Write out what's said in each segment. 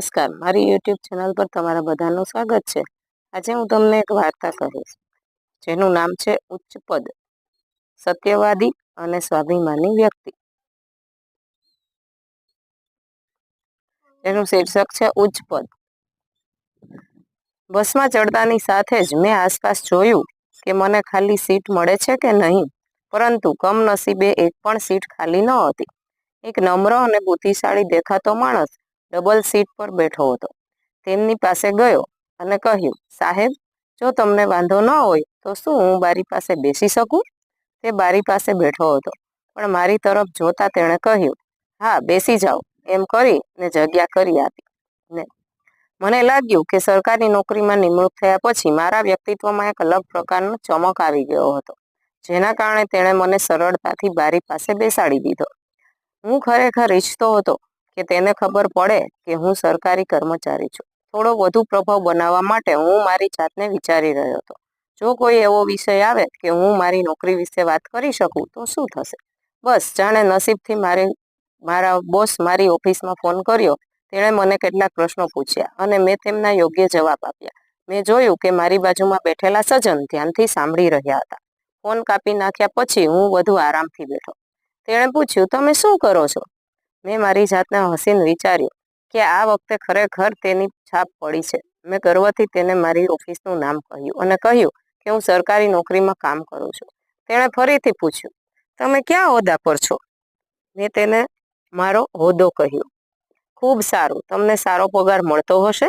નમસ્કાર. મારી YouTube channel પર તમારા બધાનું સ્વાગત છે. આજે હું તમને એક વાર્તા કહીશ જેનું નામ છે ઉચ્ચ સત્યવાદી અને સ્વાભિમાની વ્યક્તિ. એનું શીર્ષક છે ઉચ્ચ બસમાં ચડતાની સાથે જ મેં આસપાસ જોયું કે મને ખાલી સીટ મળે છે કે નહીં, પરંતુ કમનસીબે એક પણ સીટ ખાલી ન હતી. એક નમ્ર અને બુદ્ધિશાળી દેખાતો માણસ ડબલ સીટ પર બેઠો હતો. તેમની પાસે ગયો અને કહ્યું, સાહેબ, જો તમને વાંધો ન હોય તો શું હું બારી પાસે બેસી શકું? તે બારી પાસે બેઠો હતો. પણ મારી તરફ જોતા તેણે કહ્યું, હા, બેસી જાઓ. એમ કરી ને જગ્યા કરી આપી. ને મને લાગ્યું કે સરકારી નોકરીમાં નિમણૂક થયા પછી મારા વ્યક્તિત્વમાં એક અલગ પ્રકારનો ચમક આવી ગયો હતો, જેના કારણે તેણે મને સરળતાથી બારી પાસે બેસાડી દીધો. હું ખરેખર ઈચ્છતો હતો કે તેને ખબર પડે કે હું સરકારી કર્મચારી છું. થોડો વધુ પ્રભાવ બનાવવા માટે હું મારી જાતને વિચારી રહ્યો હતો. જો કોઈ એવો વિષય આવે કે હું મારી નોકરી વિશે વાત કરી શકું, તો શું થશે? બસ, જાણે નસીબથી મારી, મારા બોસ મારી ઓફિસમાં ફોન કર્યો. તેણે મને કેટલાક પ્રશ્નો પૂછ્યા અને મેં તેમના યોગ્ય જવાબ આપ્યા. મેં જોયું કે મારી બાજુમાં બેઠેલા સજ્જન ધ્યાનથી સાંભળી રહ્યા હતા. ફોન કાપી નાખ્યા પછી હું વધુ આરામથી બેઠો. તેણે પૂછ્યું, તમે શું કરો છો? મેં મારી જાતને હસીને વિચાર્યું કે આ વખતે ખરેખર તેની છાપ પડી છે. મેં ગર્વથી તેને મારી ઓફિસનું નામ કહ્યું અને કહ્યું કે હું સરકારી નોકરીમાં કામ કરું છું. તેણે ફરીથી પૂછ્યું, તમે ક્યાં હોદ્દા પર છો? મેં તેને મારો હોદ્દો કહ્યું. ખૂબ સારું, તમને સારો પગાર મળતો હશે?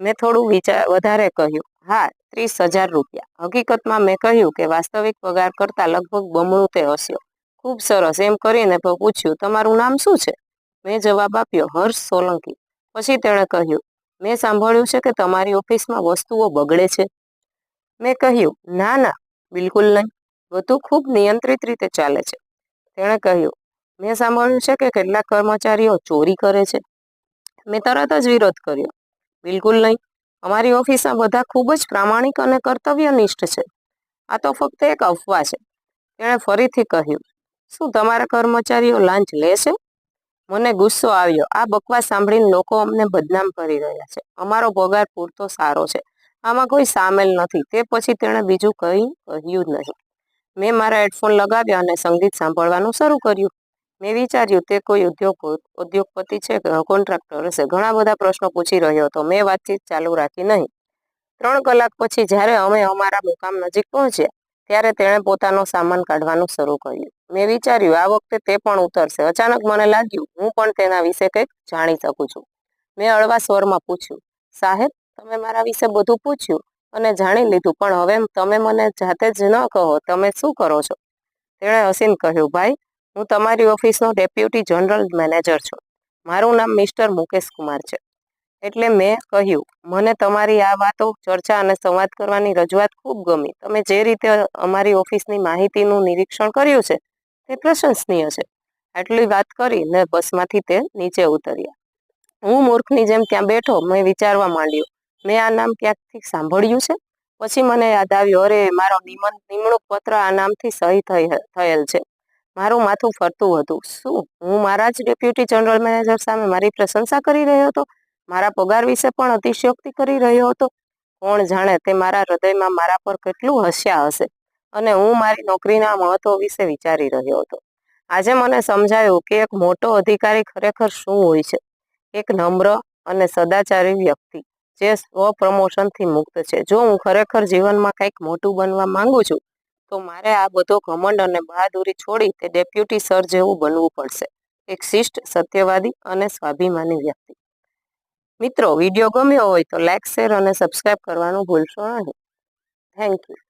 મેં થોડું વિચાર, વધારે કહ્યું, હા, ત્રીસ હજાર રૂપિયા. હકીકતમાં મેં કહ્યું કે વાસ્તવિક પગાર કરતાં લગભગ બમણું તે હસ્યો ખૂબ સરસ. એમ કરીને પૂછ્યું, તમારું નામ શું છે? મેં જવાબ આપ્યો, હર્ષ સોલંકી. પછી તેણે કહ્યું, મેં સાંભળ્યું છે કે તમારી ઓફિસમાં વસ્તુઓ બગડે છે. મેં કહ્યું, ના ના, બિલકુલ નહીં. બધું ખૂબ નિયંત્રિત રીતે ચાલે છે. તેણે કહ્યું, મેં સાંભળ્યું છે કે કેટલાક કર્મચારીઓ ચોરી કરે છે. મેં તરત જ વિરોધ કર્યો, બિલકુલ નહીં. અમારી ઓફિસમાં બધા ખૂબ જ પ્રામાણિક અને કર્તવ્યનિષ્ઠ છે. આ તો ફક્ત એક અફવા છે. તેણે ફરીથી કહ્યું શું તમારા કર્મચારીઓ લાંચ લે છે? મને ગુસ્સો આવ્યો. આ બકવાસ સાંભળીને લોકો અમને બદનામ કરી રહ્યા છે. અમારો પગાર પૂરતો સારો છે. આમાં કોઈ સામેલ નથી. તે પછી તેણે બીજું કંઈ કહ્યું નહીં. મેં મારા હેડફોન લગાવ્યા અને સંગીત સાંભળવાનું શરૂ કર્યું. મેં વિચાર્યું, તે કોઈ ઉદ્યોગ, ઉદ્યોગપતિ છે કે કોન્ટ્રાક્ટર હશે. ઘણા બધા પ્રશ્નો પૂછી રહ્યો હતો. મેં વાતચીત ચાલુ રાખી નહીં. ત્રણ કલાક પછી જ્યારે અમે અમારા મુકામ નજીક પહોંચ્યા ત્યારે તેણે પોતાનો સામાન કાઢવાનું શરૂ કર્યું. મેં વિચાર્યું, આ વખતે તે પણ ઉતરશે. અચાનક મને લાગ્યું, હું પણ તેના વિશે કંઈક જાણી શકું છું. મેં હળવા સ્વરમાં પૂછ્યું, સાહેબ, તમે મારા વિશે બધું પૂછ્યું અને જાણી લીધું, પણ હવે તમે મને જાતે જ ન કહો, તમે શું કરો છો? તેણે હસીન કહ્યું, ભાઈ, હું તમારી ઓફિસનો ડેપ્યુટી જનરલ મેનેજર છું. મારું નામ મિસ્ટર મુકેશ કુમાર છે. એટલે મેં કહ્યું, મને તમારી આ વાતો, ચર્ચા અને સંવાદ કરવાની રજૂઆત ખૂબ ગમી. તમે જે રીતે અમારી ઓફિસની માહિતીનું નિરીક્ષણ કર્યું છે, તે પ્રશંસનીય છે. આટલી વાત કરી ને બસમાંથી તે નીચે ઉતર્યા. હું મૂર્ખની જેમ ત્યાં બેઠો, મેં વિચારવા માંડ્યું, મેં આ નામ ક્યાંકથી સાંભળ્યું છે? પછી મને યાદ આવ્યું, અરે, મારો નિમણૂક પત્ર આ નામથી સહી થયેલ છે. મારું માથું ફરતું હતું. શું, હું મારા જ ડેપ્યુટી જનરલ મેનેજર સામે મારી પ્રશંસા કરી રહ્યો હતો? મારા પગાર વિશે પણ અતિશયોક્તિ કરી રહ્યો હતો. કોણ જાણે તે મારા હૃદયમાં મારા પર કેટલું હસ્યા હશે અને હું મારી નોકરીના મહત્વ વિશે વિચારી રહ્યો હતો. આજે મને સમજાયું કે એક મોટો અધિકારી ખરેખર શું હોય છે. એક નમ્ર અને સદાચારી વ્યક્તિ જે સ્વ મુક્ત છે. જો હું ખરેખર જીવનમાં કંઈક મોટું બનવા માંગુ છું, તો મારે આ બધો ઘમંડ અને બહાદુરી છોડી તે ડેપ્યુટી સર જેવું બનવું પડશે. એક શિષ્ટ, સત્યવાદી અને સ્વાભિમાની વ્યક્તિ. મિત્રો વીડિયો ગમ્યો હોય તો લાઇક શેર અને સબસ્ક્રાઈબ કરવાનું ભૂલશો નહીં. Thank you